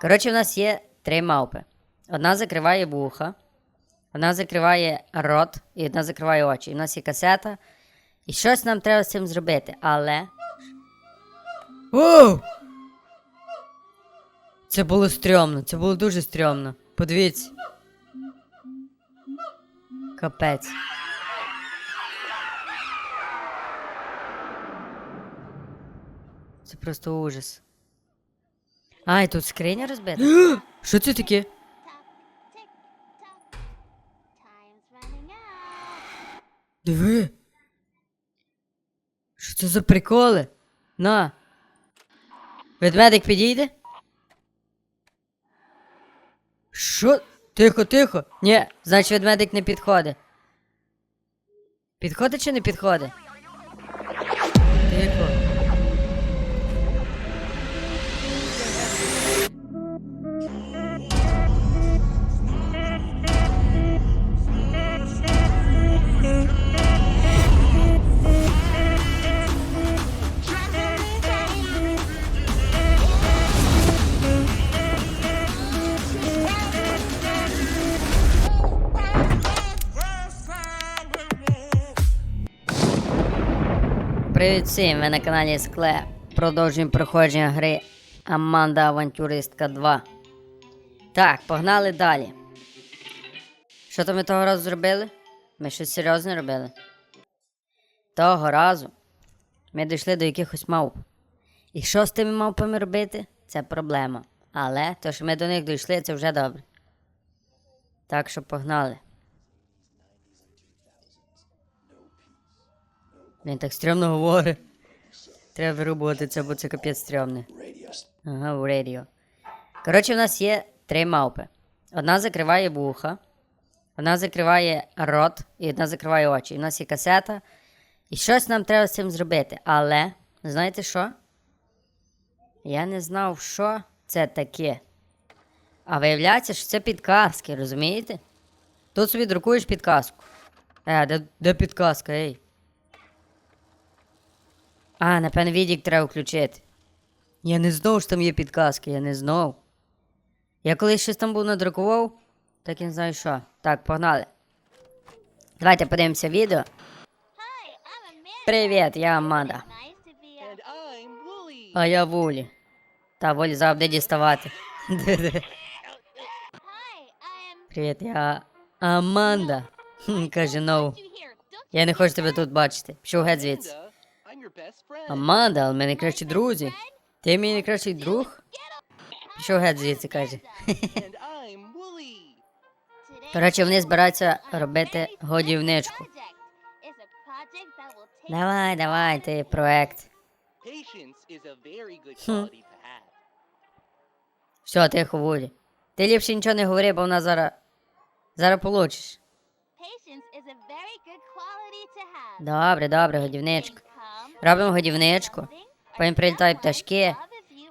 Коротше, в нас є три мавпи. Одна закриває вуха, одна закриває рот і одна закриває очі. І в нас є касета. І щось нам треба з цим зробити, але. Оу! Це було стрьомно, це було дуже стрьомно. Подивіться. Капець. Це просто ужас. А, і тут скриня розбита. Що це таке? Диви. Що це за приколи? На. Ведмедик підійде? Що? Тихо, тихо. Ні, значить ведмедик не підходить. Підходить чи не підходить? Привіт всім, ви на каналі Скле. Продовжуємо проходження гри Аманда Авантюристка 2. Так, погнали далі. Що то ми того разу зробили? Ми щось серйозне робили. Того разу ми дійшли до якихось мавп. І що з тими мавпами робити? Це проблема. Але то, що ми до них дійшли, це вже добре. Так що погнали. Він так стрьомно говорить. Треба вирубувати це, бо це капець стрьомне. Ага, у радіо. Коротше, в нас є три мавпи. Одна закриває вуха, одна закриває рот і одна закриває очі. І в нас є касета. І щось нам треба з цим зробити. Але, знаєте що? Я не знав, що це таке. А виявляється, що це підказки, розумієте? Тут собі друкуєш підказку. Е, де, де підказка, ей? А, напевно, відік треба включити. Я не знав, що там є підказки, я не знав. Я колись щось там був надрукував, так і не знаю що. Так, погнали. Давайте подивимося відео. Привіт, я Аманда. А я Вулі. Та Вулі завжди діставати. Привіт, я Аманда. Каже. Don't Я не хочу тебе тут бачити. Пішов геть звідси. Аманда, але ми найкращі друзі. Ти мій найкращий друг? Пішов геть звідси, каже. Коротше, вони збираються робити годівничку. Давай, давай, ти проект. Have. Все, тихо, Вулі. Ти ліпше нічого не говори, бо вона зараз. Зараз получиш. Добре, добре, годівничка. Робимо годівничку. Потім прилітають пташки,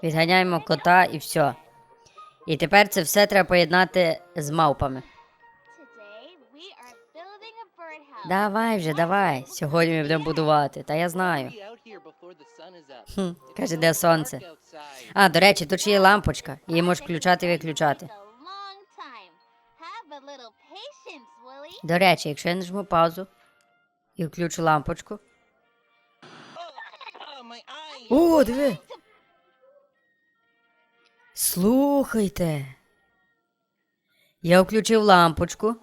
відганяємо кота і все. І тепер це все треба поєднати з мавпами. Давай вже, давай. Сьогодні ми будемо будувати, та я знаю. Хм, каже, де сонце. А, до речі, тут ще є лампочка. Її можеш включати і виключати. До речі, якщо я нажму паузу і включу лампочку. О, диви. Слухайте. Я включив лампочку.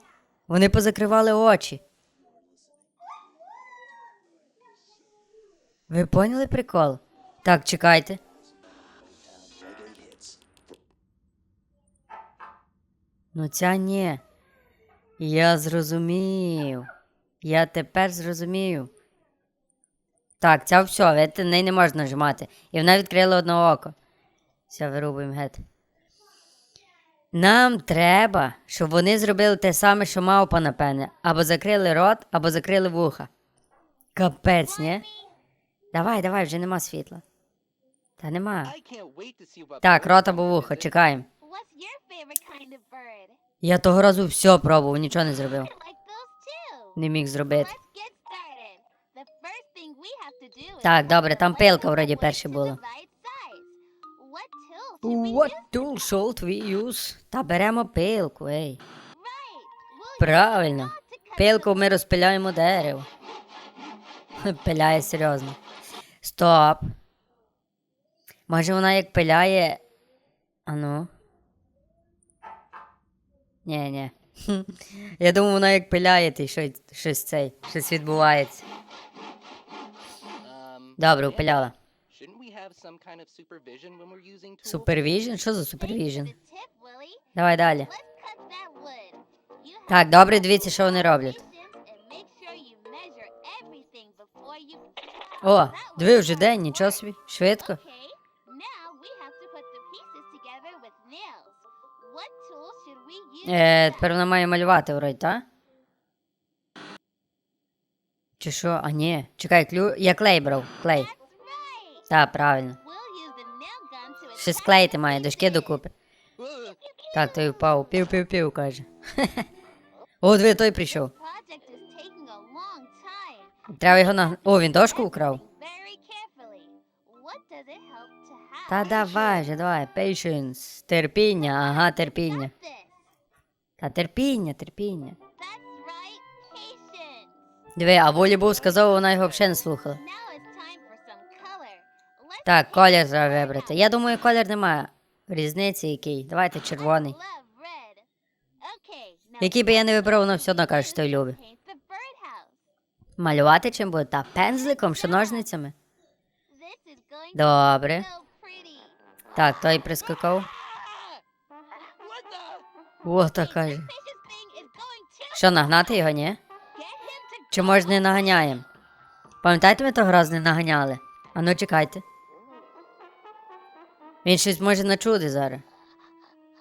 Вони позакривали очі. Ви поняли прикол? Так, чекайте. Ну ця ні. Я зрозумів. Я тепер зрозумів. Так, ця все, видите, неї не можна нажимати. І вона відкрила одне око. Все, вирубуємо геть. Нам треба, щоб вони зробили те саме, що мавпа, напевне. Або закрили рот, або закрили вуха. Капець, ні? Давай, давай, вже нема світла. Та нема. Так, рот або вухо, чекаємо. Я того разу все пробував, нічого не зробив. Не міг зробити. Так, добре, там пилка вроді divide size. What tool should we use? Та беремо пилку, ей. Правильно. Пилку ми розпиляємо дерево. Пиляє серйозно. Стоп. Може вона як пиляє. Ану. Ні, ні. Я думаю, вона як пиляє, ти щось цей, щось відбувається. Using tools? Супервіжн? Що за супервіжн? Давай далі. Так, добре, дивіться, що вони роблять. О, диви вже день, нічого собі. Швидко. Е, тепер вона має малювати вроді, так? Чи що? А ні. Чекай, клю. Я клей брав. Клей. Так, правильно. Ще склеїти має, дошки докупи. Так, той впав. Пів-пів-пів, каже. О, диви, той прийшов. Треба його на. О, він дошку украв. Та давай же, давай. Patience. Терпіння, ага, терпіння. Та терпіння, терпіння. Диви, а волейбол сказав, вона його взагалі не слухала. Так, колір треба вибрати. Я думаю, колір немає. Різниці який. Давайте червоний. Який би я не вибрав, воно все одно каже, що the birdhouse. Малювати чим буде? Та пензликом чи ножницями? Добре. Так, той прискакав. О, так каже. Що, нагнати його, ні? Чи може не наганяємо? Пам'ятаєте, ми того разу не наганяли? А ну чекайте. Він щось може начуди зараз.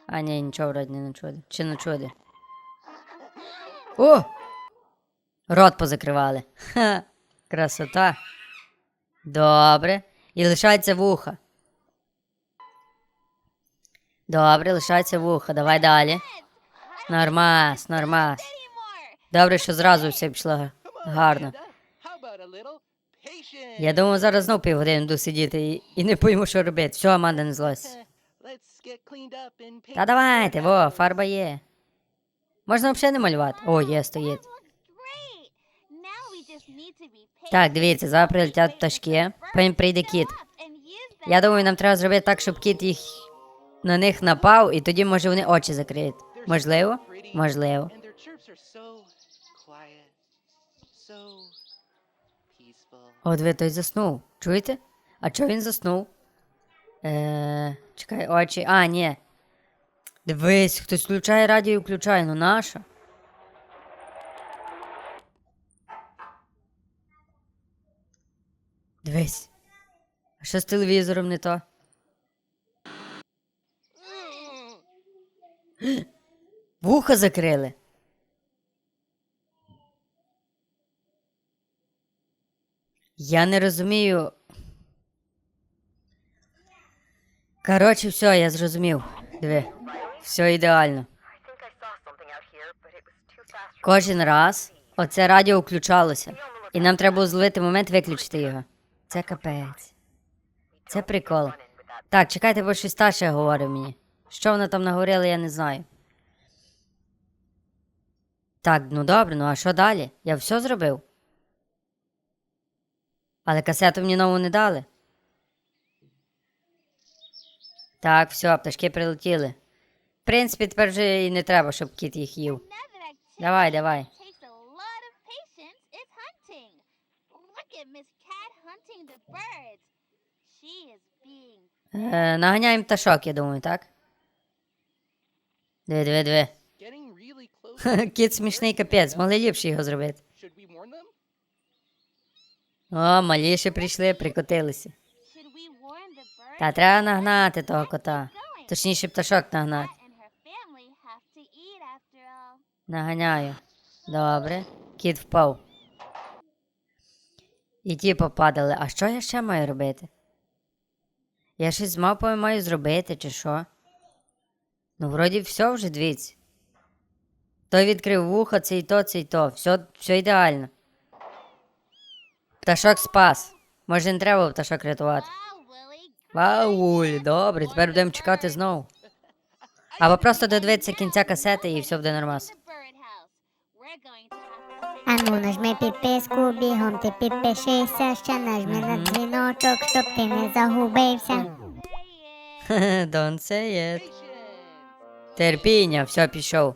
А ні, нічого вроді не начуди. Чи начуди? О! Рот позакривали. Ха, красота. Добре. І лишається вуха. Добре, лишається вуха. Давай далі. Нормас, нормас. Добре, що зразу все пішло гарно. Я думаю, зараз знов півгодини буду сидіти і, і не пойму, що робити. Все, Аманда не злась. Та давайте, во, фарба є. Можна взагалі не малювати. О, є, стоїть. Так, дивіться, зараз прилетять пташки, потім прийде кіт. Я думаю, нам треба зробити так, щоб кіт їх на них напав, і тоді, може, вони очі закриють. Можливо? Можливо. От ви той заснув. Чуєте? А чого він заснув? Е, чекай, очі. А, ні. Дивись, хтось включає радіо і включає, ну наша. Дивись. А що з телевізором не то? Вуха закрили. Я не розумію. Коротше, все, я зрозумів. Диви. Все ідеально. Кожен раз оце радіо включалося. І нам треба було зловити момент виключити його. Це капець. Це прикол. Так, чекайте, бо щось Таша говорить мені. Що вона там наговорила, я не знаю. Так, ну добре, ну а що далі? Я все зробив. Але касету мені нову не дали. Так, все, пташки прилетіли. В принципі, тепер вже і не треба, щоб кіт їх їв. Давай, давай. Е, наганяємо пташок, я думаю, так? Диви, диви, диви. Кіт смішний капець, могли ліпше його зробити. Should we warn them? О, малі ще прийшли, прикотилися. Та треба нагнати того кота. Точніше, пташок нагнати. Наганяю. Добре. Кіт впав. І ті попадали. А що я ще маю робити? Я щось з мапою маю зробити, чи що? Ну, вроді все вже дивіться. Той відкрив вухо, цей то, цей то. Все, все ідеально. Пташок спас. Може, не треба пташок рятувати. Willie, добре, тепер будемо чекати знову. Або просто додивитися кінця касети і все буде нормас. The bird house. We're going to have to А ну нажми підписку, бігом ти підпишися, ще нажми на дзвіночок, щоб ти не загубився. Don't say it. Терпіння, все, пішов.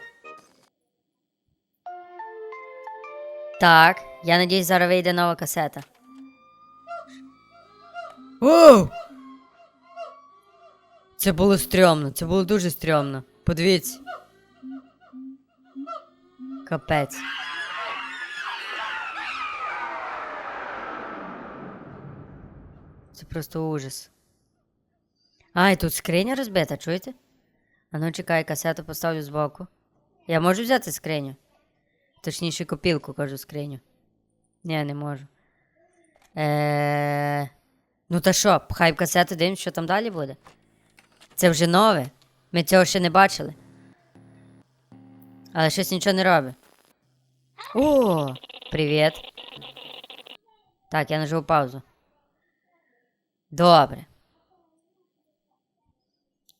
Так, я надіюсь, зараз вийде нова касета. Оу! Це було стрьомно, це було дуже стрьомно. Подивіться. Капець. Це просто ужас. А, і тут скриня розбита, чуєте? А ну чекай, касету поставлю збоку. Я можу взяти скриню? Точніше, копілку, кажу, скриню. Ні, не можу. Е... Ну та що, пхай в касету, дивимось, що там далі буде. Це вже нове. Ми цього ще не бачили. Але щось нічого не робить. О, привіт. Так, я нажав паузу. Добре.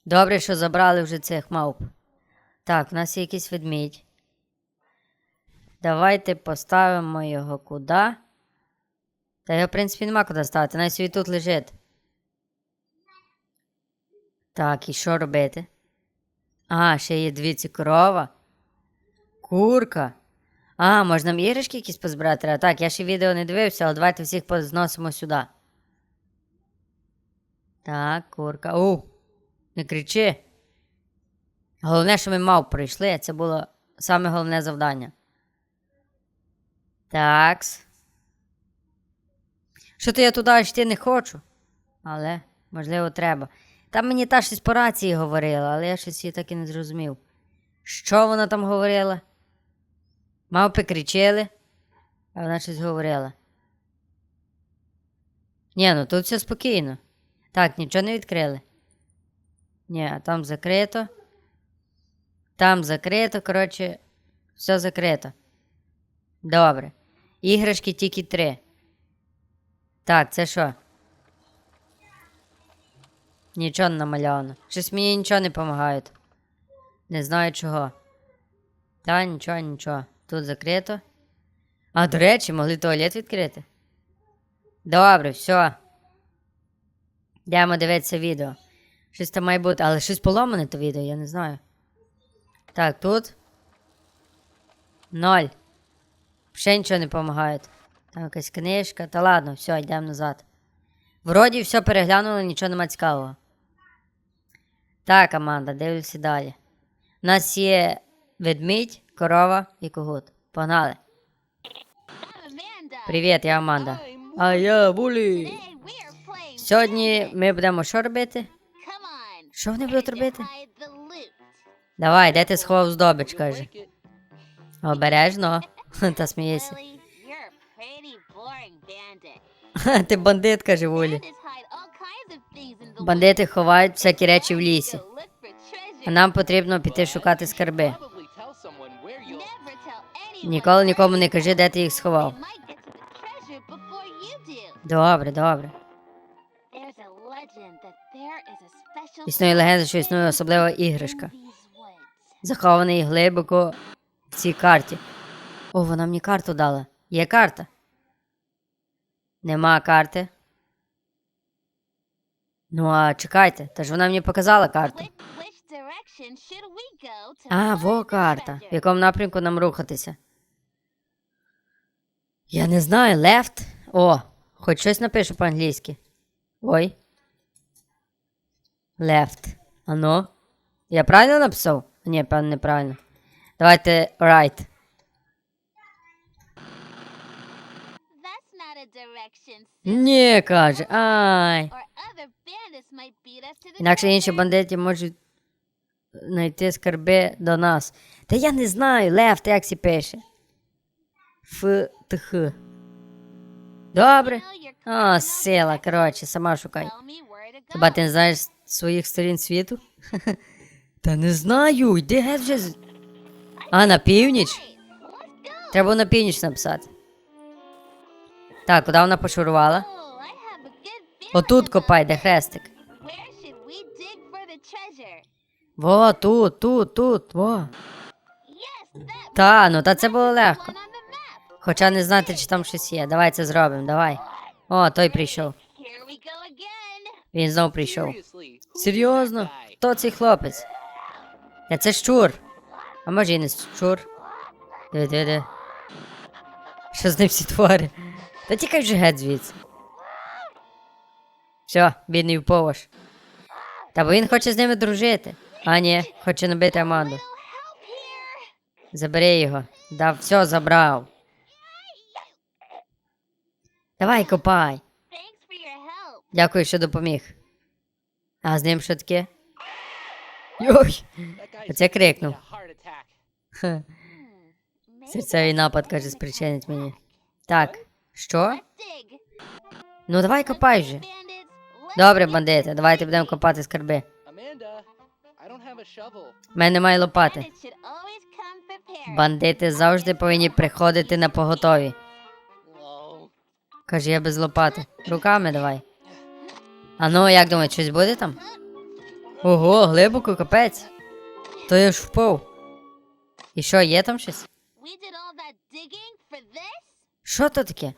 Добре, що забрали вже цих мавп. Так, у нас є якийсь ведмідь. Давайте поставимо його куди. Та його, в принципі, нема куди ставити. Най собі тут лежить. Так, і що робити? А, ще є дві корова. Курка. А, можна нам іграшки якісь позбирати? треба? Так, я ще відео не дивився, але давайте всіх позносимо сюди. Так, курка. У, не кричи. Головне, що ми мав пройшли, це було саме головне завдання. Такс. Що то я туди йти не хочу. Але, можливо, треба. Там мені та щось по рації говорила, але я щось її так і не зрозумів. Що вона там говорила? Мавпи кричали, а вона щось говорила. Ні, ну тут все спокійно. Так, нічого не відкрили. Ні, а там закрито. Там закрито, коротше, все закрито. Добре. Іграшки тільки три. Так, це що? Нічого не намальовано. Щось мені нічого не допомагає. Не знаю чого. Та нічого, нічого. Тут закрито. А, до речі, могли туалет відкрити. Добре, все. Йдемо дивитися відео. Щось там має бути, але щось поломане то відео, я не знаю. Так, тут. Ноль. Ще нічого не допомагає. Там якась книжка. Та ладно, все, йдемо назад. Вроді все переглянули, нічого нема цікавого. Так, Аманда, дивлюся далі. У нас є ведмідь, корова і когут. Погнали. Привіт, я Аманда. А я playing. Сьогодні ми будемо що робити? Що вони будуть робити? Давай, де ти сховав здобич, каже. Обережно. Та bandit. Ти бандит, каже Вулі. Bandits hide all kinds of things in the Бандити ховають всякі речі в лісі. Нам потрібно піти шукати скарби. Ніколи нікому не кажи, де ти їх сховав. Добре, добре. Існує легенда, що існує особлива іграшка, захований глибоко в цій карті. О, вона мені карту дала. Є карта. Нема карти. Ну, а чекайте, та ж вона мені показала карту. А, во карта. В якому напрямку нам рухатися? Я не знаю, left? О, хоч щось напишу по-англійськи. Ой. Left. Ано. Я правильно написав? Ні, певно, неправильно. Давайте right. Ні, каже. Ай. Інакше інші бандити можуть знайти скарби до нас. Та я не знаю, left як сі пише. Ф, т, х. Добре. О, сила, коротше, сама шукай. Хіба ти не знаєш своїх сторін світу? Та не знаю, йди геть вже. А, на північ? Треба на північ написати. Так, куди вона пошурувала? Отут копай, де хрестик. Во, тут, тут, тут, во. Та, ну та це було легко. Хоча не знати, чи там щось є. Давай це зробимо, давай. О, той прийшов. Він знов прийшов. Серйозно? Хто цей хлопець? Я це щур. А може і не щур. Диви, диви, диви. Що з ним всі твори? Та тікай вже геть звідси. Все, бідний вповаш. Та бо він хоче з ними дружити. А ні, хоче набити Аманду. Забери його. Да все забрав. Давай копай. Дякую, що допоміг. А з ним що таке? Йой! Оце крикнув. Серцевий напад, каже, спричинить мені. Так, що? Ну давай копай вже. Добре, бандити, давайте будемо копати скарби. У мене немає лопати. Бандити завжди повинні приходити на поготові. Каже, я без лопати. Руками давай. А ну, як думаєш, щось буде там? Ого, глибоко, капець. То я ж впав. І що, є там щось? Що то таке?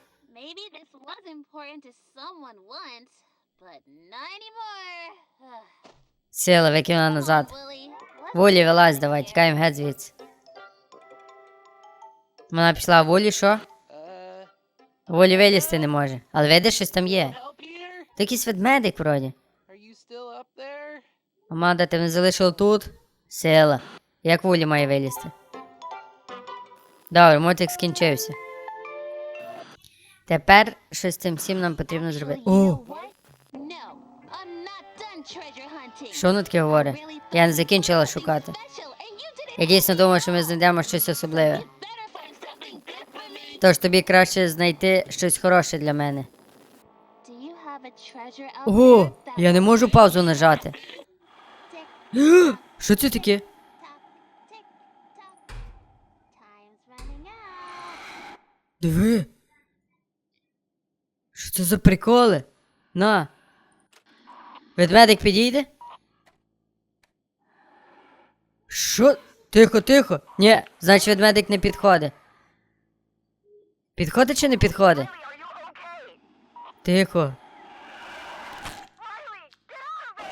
Maybe this important to someone once, but not anymore. Сила викинула назад. on, Волі вилазь, давай, тікаємо геть звідси. Вона пішла, волі що? uh, Волі вилізти не може. Але видиш, щось там є. Це якийсь ведмедик вроді. Аманда, ти мене залишив тут? Сила. Як волі має вилізти? Добре, мотик скінчився. Тепер щось з цим всім нам потрібно зробити. О, що воно таке говорить? Я не закінчила шукати. Я дійсно думав, що ми знайдемо щось особливе. Тож тобі краще знайти щось хороше для мене. Ого, я не можу паузу нажати. Що це таке? Диви. Що це за приколи? На. Ведмедик підійде? Що? Тихо, тихо. Ні, значить ведмедик не підходить. Підходить чи не підходить? Тихо.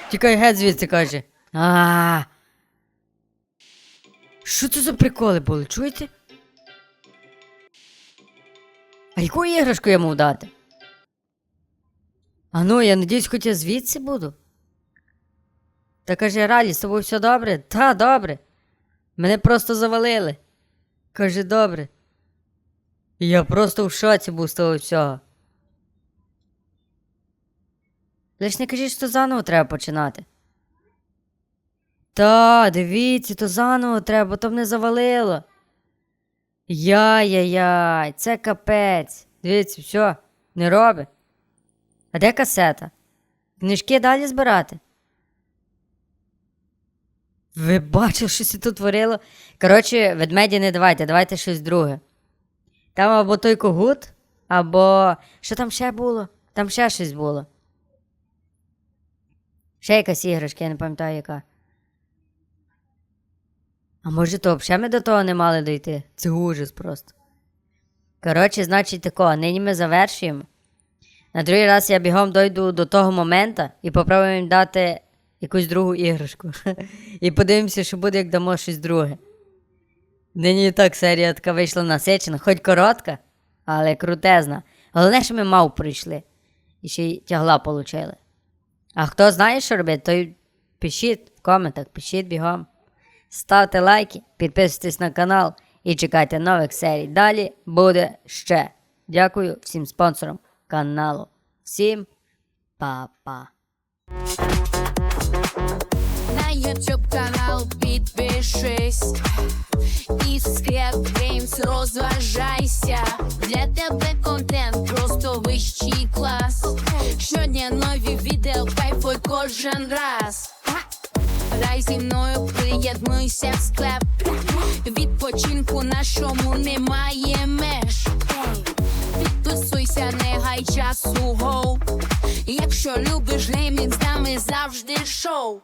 Тікай геть звідси, каже. А. Що це за приколи були, чуєте? А яку іграшку йому дати? А ну, я надіюсь, хоч я звідси буду. Та каже, Ралі, з тобою все добре? Та, добре. Мене просто завалили. Каже, добре. Я просто в шоці був з того всього. Лиш не кажіть, що заново треба починати. Та, дивіться, то заново треба, бо то мене завалило. Яй-яй-яй, це капець. Дивіться, все, не роби. А де касета? Книжки далі збирати? Ви бачили, що це тут творило? Коротше, ведмеді не давайте, давайте щось друге. Там або той когут, або. Що там ще було? Там ще щось було. Ще якась іграшка, я не пам'ятаю яка. А може, то взагалі ми до того не мали дойти? Це ужас просто. Коротше, значить тако, нині ми завершуємо. На другий раз я бігом дойду до того моменту і попробуємо їм дати якусь другу іграшку. І подивимося, що буде, як дамо щось друге. Нині так серія така вийшла насичена, хоч коротка, але крутезна. Головне, що ми мав прийшли. І ще й тягла получили. А хто знає, що робити, то пишіть в коментах, пишіть бігом. Ставте лайки, підписуйтесь на канал і чекайте нових серій. Далі буде ще. Дякую всім спонсорам каналу. Всім па-па. На YouTube канал підпишись і Games розважайся. Для тебе контент просто вищий клас. Щодня нові відео, кайфуй кожен раз. Грай зі мною, приєднуйся в склеп. Відпочинку нашому немає меж. Підписуйся, не гай часу гоу. Якщо любиш геймінг, з нами завжди шоу.